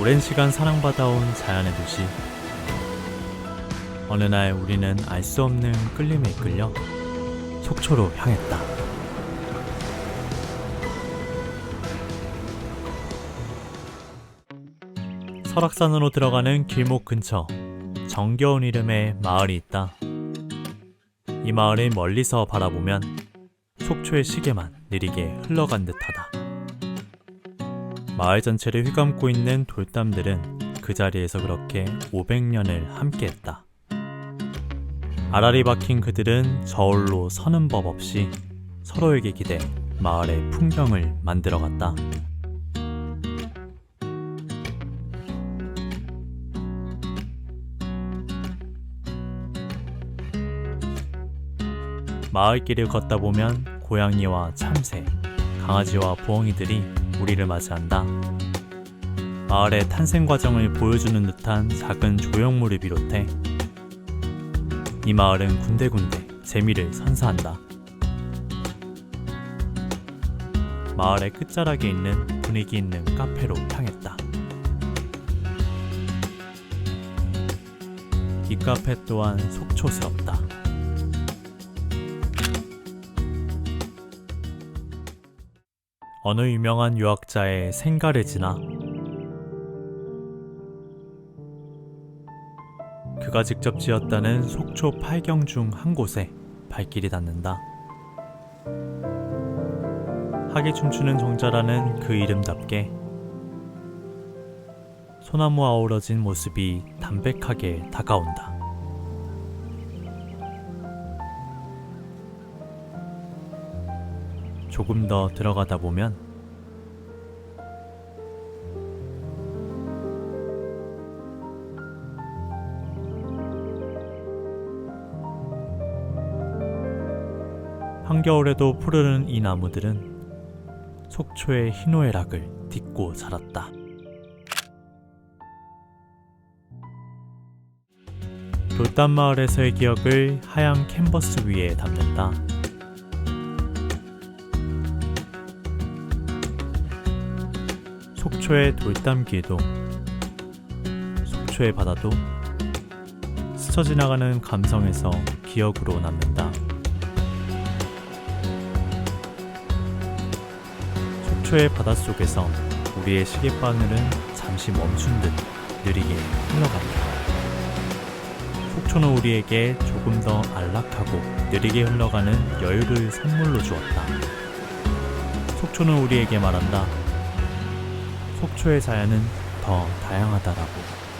오랜 시간 사랑받아온 자연의 도시. 어느 날 우리는 알 수 없는 끌림에 이끌려 속초로 향했다. 설악산으로 들어가는 길목 근처 정겨운 이름의 마을이 있다. 이 마을을 멀리서 바라보면 속초의 시계만 느리게 흘러간 듯하다. 마을 전체를 휘감고 있는 돌담들은 그 자리에서 그렇게 500년을 함께했다. 아라리 박힌 그들은 저울로 서는 법 없이 서로에게 기대 마을의 풍경을 만들어갔다. 마을길을 걷다 보면 고양이와 참새, 강아지와 부엉이들이 우리를 맞이한다. 마을의 탄생 과정을 보여주는 듯한 작은 조형물을 비롯해 이 마을은 군데군데 재미를 선사한다. 마을의 끝자락에 있는 분위기 있는 카페로 향했다. 이 카페 또한 속초스럽다. 어느 유명한 유학자의 생가를 지나 그가 직접 지었다는 속초 팔경 중 한 곳에 발길이 닿는다. 하기 춤추는 정자라는 그 이름답게 소나무 아우러진 모습이 담백하게 다가온다. 조금 더 들어가다 보면 한겨울에도 푸르른 이 나무들은 속초의 희노애락을 딛고 자랐다. 돌담마을에서의 기억을 하얀 캔버스 위에 담는다. 속초의 돌담길도 속초의 바다도 스쳐 지나가는 감성에서 기억으로 남는다. 속초의 바닷속에서 우리의 시계바늘은 잠시 멈춘 듯 느리게 흘러간다. 속초는 우리에게 조금 더 안락하고 느리게 흘러가는 여유를 선물로 주었다. 속초는 우리에게 말한다. 속초의 자연은 더 다양하다라고.